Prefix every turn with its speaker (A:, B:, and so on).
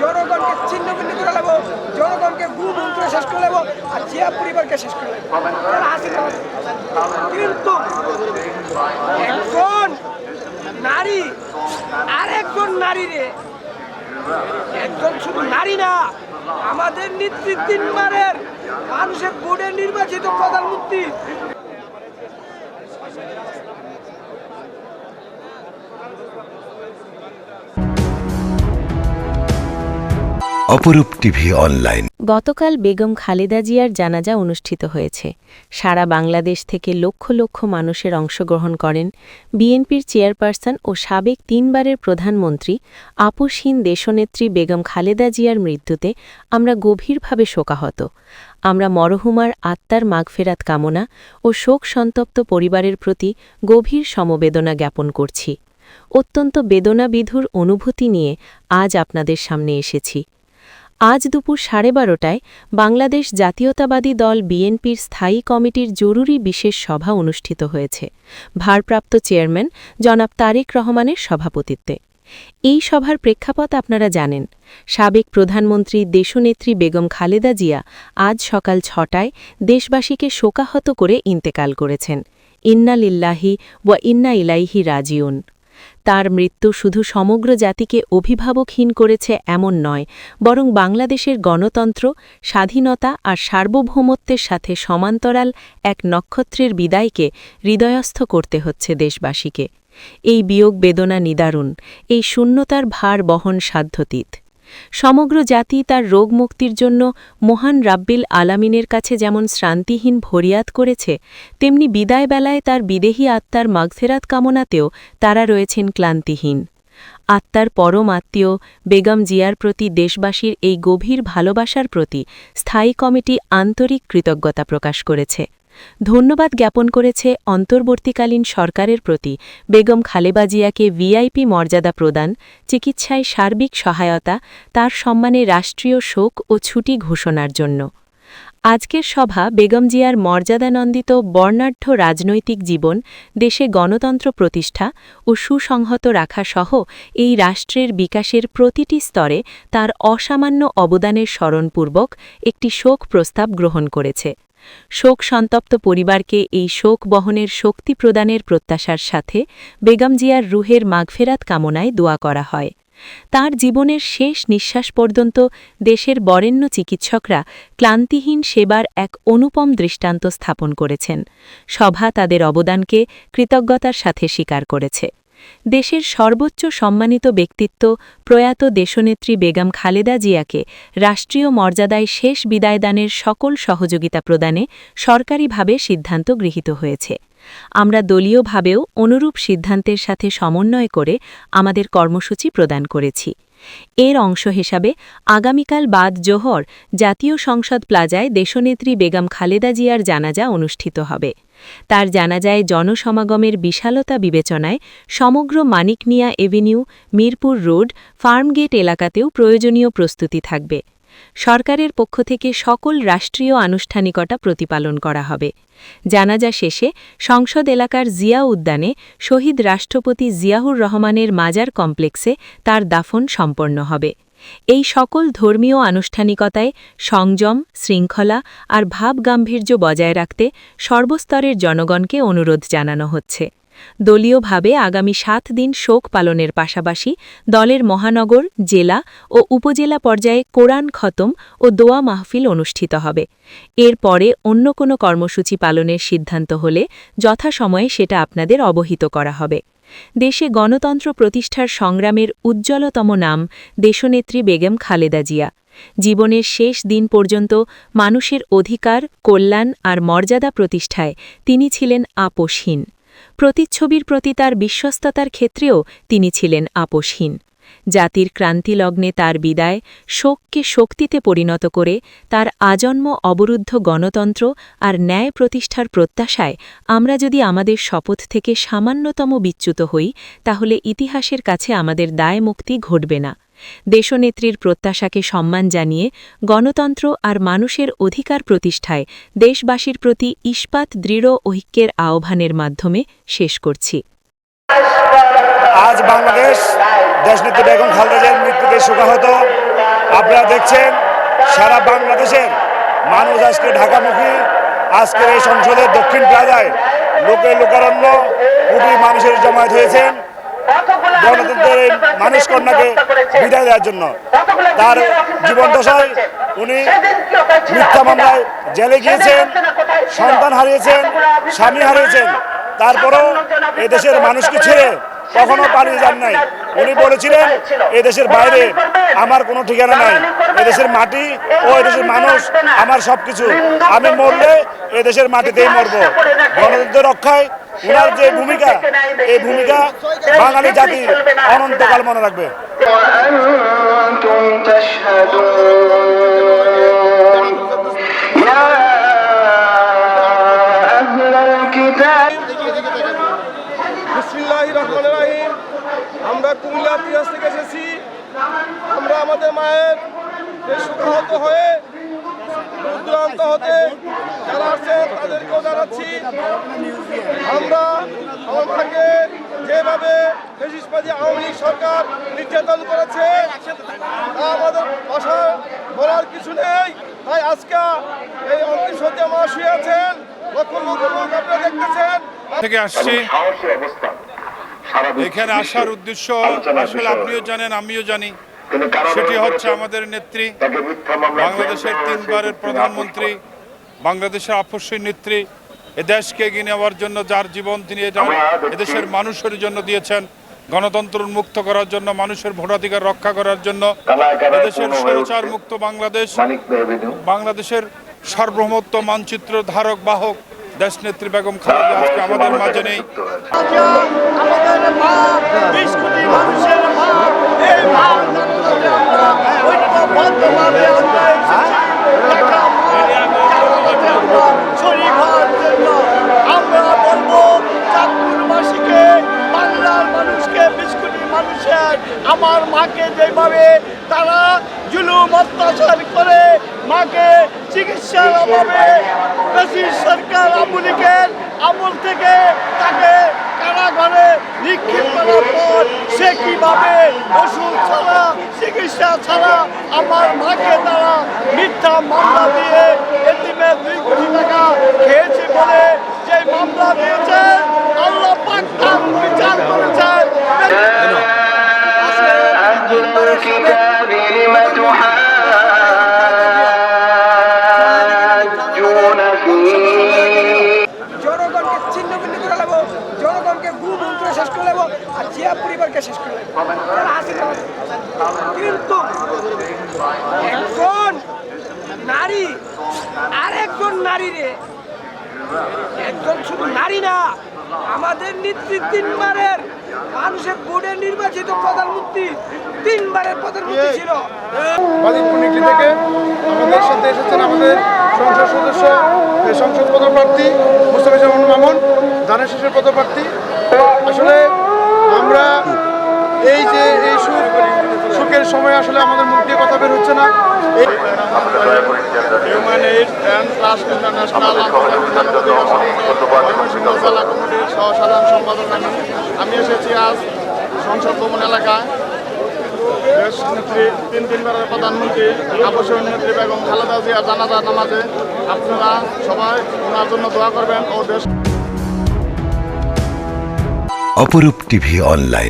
A: জনগণকে ছিন্ন ভিন্ন করে নেব, জনগণকে গুম করে শেষ করে নেব, আর জিয়া পরিবারকে শেষ করে নেব। কিন্তু একজন নারী, আরেকজন নারী রে, একজন শুধু নারী না, আমাদের নেতৃত্বের মানুষের ভোটে নির্বাচিত প্রধানমন্ত্রী
B: অপরূপ টিভি অনলাইন।
C: গতকাল বেগম খালেদা জিয়ার জানাজা অনুষ্ঠিত হয়েছে। সারা বাংলাদেশ থেকে লক্ষ লক্ষ মানুষের অংশগ্রহণ করেন বিএনপির চেয়ারপারসন ও সাবেক তিনবারের প্রধানমন্ত্রী আপোষহীন দেশনেত্রী বেগম খালেদা জিয়ার মৃত্যুতে আমরা গভীরভাবে শোকাহত। আমরা মরহুমার আত্মার মাগফেরাত কামনা ও শোক সন্তপ্ত পরিবারের প্রতি গভীর সমবেদনা জ্ঞাপন করছি। অত্যন্ত বেদনাবিধুর অনুভূতি নিয়ে আজ আপনাদের সামনে এসেছি। আজ দুপুর সাড়ে বারোটায় বাংলাদেশ জাতীয়তাবাদী দল বিএনপির স্থায়ী কমিটির জরুরি বিশেষ সভা অনুষ্ঠিত হয়েছে। ভারপ্রাপ্ত চেয়ারম্যান জনাব তারেক রহমানের সভাপতিত্বে। এই সভার প্রেক্ষাপট আপনারা জানেন। সাবেক প্রধানমন্ত্রী দেশনেত্রী বেগম খালেদা জিয়া আজ সকাল ছটায় দেশবাসীকে শোকাহত করে ইন্তেকাল করেছেন। ইন্না লিল্লাহি ওয়া ইন্না ইলাইহি রাজিউন। তার মৃত্যু শুধু সমগ্র জাতিকে অভিভাবকহীন করেছে এমন নয়, বরং বাংলাদেশের গণতন্ত্র, স্বাধীনতা আর সার্বভৌমত্বের সাথে সমান্তরাল এক নক্ষত্রের বিদায়কে হৃদয়স্থ করতে হচ্ছে দেশবাসীকে। এই বিয়োগ বেদনা নিদারুণ, এই শূন্যতার ভার বহন সাধ্যতীত। সমগ্র জাতি তার রোগ মুক্তির জন্য মহান রাব্বিল আলামিনের কাছে যেমন শ্রান্তিহীন ভরিয়াত করেছে, তেমনি বিদায়বেলায় তার বিদেহী আত্মার মাগফেরাত কামনাতেও তারা রয়েছেন ক্লান্তিহীন। আত্মার পরম আত্মীয়, বেগম জিয়ার প্রতি দেশবাসীর এই গভীর ভালোবাসার প্রতি স্থায়ী কমিটি আন্তরিক কৃতজ্ঞতা প্রকাশ করেছে। ধন্যবাদ জ্ঞাপন করেছে অন্তর্বর্তীকালীন সরকারের প্রতি বেগম খালেবা জিয়াকে ভিআইপি মর্যাদা প্রদান, চিকিৎসায় সার্বিক সহায়তা, তার সম্মানে রাষ্ট্রীয় শোক ও ছুটি ঘোষণার জন্য। আজকের সভা বেগম জিয়ার মর্যাদানন্দিত বর্ণাঢ্য রাজনৈতিক জীবন, দেশে গণতন্ত্র প্রতিষ্ঠা ও সুসংহত রাখা সহ এই রাষ্ট্রের বিকাশের প্রতিটি স্তরে তার অসামান্য অবদানের স্মরণপূর্বক একটি শোক প্রস্তাব গ্রহণ করেছে। শোক সন্তপ্ত পরিবারকে এই শোক বহনের শক্তি প্রদানের প্রত্যাশার সাথে বেগম জিয়ার রুহের মাগফেরাত কামনায় দোয়া করা হয়। তার জীবনের শেষ নিঃশ্বাস পর্যন্ত দেশের বরেণ্য চিকিৎসকরা ক্লান্তিহীন সেবার এক অনুপম দৃষ্টান্ত স্থাপন করেছেন। সভা তাদের অবদানকে কৃতজ্ঞতার সাথে স্বীকার করেছে। দেশের সর্বোচ্চ সম্মানিত ব্যক্তিত্ব প্রয়াত দেশনেত্রী বেগম খালেদা জিয়াকে রাষ্ট্রীয় মর্যাদায় শেষ বিদায়দানের সকল সহযোগিতা প্রদানে সরকারিভাবে সিদ্ধান্ত গৃহীত হয়েছে। আমরা দলীয়ভাবেও অনুরূপ সিদ্ধান্তের সাথে সমন্বয় করে আমাদের কর্মসূচি প্রদান করেছি। এর অংশ হিসাবে আগামীকাল বাদ জোহর জাতীয় সংসদ প্লাজায় দেশনেত্রী বেগম খালেদা জিয়ার জানাজা অনুষ্ঠিত হবে। তার জানাজায় জনসমাগমের বিশালতা বিবেচনায় সমগ্র মানিকনিয়া এভিনিউ, মিরপুর রোড, ফার্মগেট এলাকাতেও প্রয়োজনীয় প্রস্তুতি থাকবে। সরকারের পক্ষ থেকে সকল রাষ্ট্রীয় আনুষ্ঠানিকতা প্রতিপালন করা হবে। জানাজা শেষে সংসদ এলাকার জিয়া উদ্যানে শহীদ রাষ্ট্রপতি জিয়াউর রহমানের মাজার কমপ্লেক্সে তার দাফন সম্পন্ন হবে। এই সকল ধর্মীয় আনুষ্ঠানিকতায় সংযম, শৃঙ্খলা আর ভাবগাম্ভীর্য বজায় রাখতে সর্বস্তরের জনগণকে অনুরোধ জানানো হচ্ছে। দলীয়ভাবে আগামী সাত দিন শোক পালনের পাশাপাশি দলের মহানগর, জেলা ও উপজেলা পর্যায়ে কোরআন খতম ও দোয়া মাহফিল অনুষ্ঠিত হবে। এর পরে অন্য কোনো কর্মসূচি পালনের সিদ্ধান্ত হলে যথাসময়ে সেটা আপনাদের অবহিত করা হবে। দেশে গণতন্ত্র প্রতিষ্ঠার সংগ্রামের উজ্জ্বলতম নাম দেশনেত্রী বেগম খালেদা জিয়া। জীবনের শেষ দিন পর্যন্ত মানুষের অধিকার, কল্যাণ আর মর্যাদা প্রতিষ্ঠায় তিনি ছিলেন আপোষহীন। প্রতিচ্ছবির প্রতি তার বিশ্বস্ততার ক্ষেত্রেও তিনি ছিলেন আপোষহীন। জাতির ক্রান্তিলগ্নে তার বিদায় শোককে শক্তিতে পরিণত করে তার আজন্ম অবরুদ্ধ গণতন্ত্র আর ন্যায় প্রতিষ্ঠার প্রত্যাশায় আমরা যদি আমাদের শপথ থেকে সামান্যতম বিচ্যুত হই, তাহলে ইতিহাসের কাছে আমাদের দায় মুক্তি ঘটবে না। দেশনেত্রীর প্রত্যাশাকে সম্মান জানিয়ে গণতন্ত্র আর মানুষের অধিকার প্রতিষ্ঠায় দেশবাসীর প্রতি ইস্পাত দৃঢ় ঐক্যের আহ্বানের মাধ্যমে শেষ করছি।
B: আজ বাংলাদেশ দেশনেত্রী বেগম খালেদা জিয়ার মৃত্যুতে শোকাহত। আপনারা দেখছেন, সারা বাংলাদেশের মানুষ আজকে ঢাকামুখী। আজকের এই সংসদের দক্ষিণ প্লাজায় লোকে লোকারণ্য, কোটি মানুষের জমায়েত হয়েছেন। গণতন্ত্রের এই মানুষ কন্যাকে বিদায় দেওয়ার জন্য। তার জীবন দশায় উনি মিথ্যা মামলায় জেলে গিয়েছেন, সন্তান হারিয়েছেন, স্বামী হারিয়েছেন। তারপরও এদেশের মানুষকে ছেড়ে কখনো পালিয়ে যান নাই উনি বলেছিলেন এদেশের বাইরে আমার কোনো ঠিকানা নাই এদেশের মাটি ও এদেশের মানুষ আমার সবকিছু আমি মরলে এদেশের মাটিতেই মরব গণতন্ত্র রক্ষায় ওনার যে ভূমিকা এই ভূমিকা বাঙালি জাতি অনন্তকাল মনে রাখবে
D: وأنتم تشهدون يا
E: আমরা কুমিল্লা তিরাজ থেকে এসেছি। আমরা আমাদের মায়ের এই সুখাহত হয়ে দূর দূরান্ত হতে যারা আছেন তাদেরকেও জানাচ্ছি। আমরা আমার মাকে যেভাবে ফেসিসবাদী আওয়ামী লীগ সরকার নির্যাতন করেছে তা আমাদের ভাষা বলার কিছু নেই। তাই আজকে এই অন্তিম সত্যি মা শুয়ে আছেন লক্ষ লক্ষ লোক আপনারা দেখতেছেন।
F: থেকে আসছি। এখানে আসার উদ্দেশ্য আসলে আপনিও জানেন আমিও জানি। সেটি হচ্ছে আমাদের নেত্রী বাংলাদেশের তিনবারের প্রধানমন্ত্রী বাংলাদেশের আপসী নেত্রী এ দেশকে এগিয়ে নেওয়ার জন্য যার জীবন তিনি এদেশের মানুষের জন্য দিয়েছেন গণতন্ত্র উন্মুক্ত করার জন্য মানুষের ভোটাধিকার রক্ষা করার জন্য এদেশের স্বৈরাচার মুক্ত বাংলাদেশ বাংলাদেশের সার্বভৌমত্ব মানচিত্র ধারক বাহক দেশ নেত্রী বেগম খালেদা আজকে আমাদের মাঝে নেই।
A: আমার মাকে যেভাবে তারা জুলুম, অত্যাচার করে মাকে চিকিৎসার অভাবে সরকার আমলিকের আমল থেকে তাকে কারাগারে নিক্ষেপ করার পর সে কীভাবে ওষুধ ছাড়া, চিকিৎসা ছাড়া আমার মাকে তারা মিথ্যা মামলা দিয়ে এটিমে দুই কোটি টাকা খেয়েছে বলে যে মামলা দিয়েছেন আল্লাহ পাক বিচার করেছেন। নারী রে একজন শুধু নারী না আমাদের নেত্রী তিনবারের মানুষের ভোটে নির্বাচিত প্রধানমন্ত্রী তিনবারের প্রধানমন্ত্রী ছিল।
E: নিকলি থেকে আমাদের সাথে এসেছেন আমাদের সংসদ সদস্য সংসদ পদপ্রার্থী মুস্তফা জামান মামুন ধানের শেষের পদপ্রার্থী। আসলে আমরা এই যে এই সুখ সুখের সময় আসলে আমাদের মুখ দিয়ে কথা বের হচ্ছে না। হিউম্যান এইড অ্যান্ড ইন্টারন্যাশনাল সাধারণ সম্পাদক আমি আমি এসেছি আজ সংসদ ভবন এলাকায়। দেশ নেত্রী তিন তিনবারের প্রধানমন্ত্রী আবশ্যক নেত্রী বেগম খালেদা জিয়া জানাজা নামাজে আপনারা সবাই ওনার জন্য দোয়া করবেন ও দেশ
G: অপরূপ টিভি অনলাইন।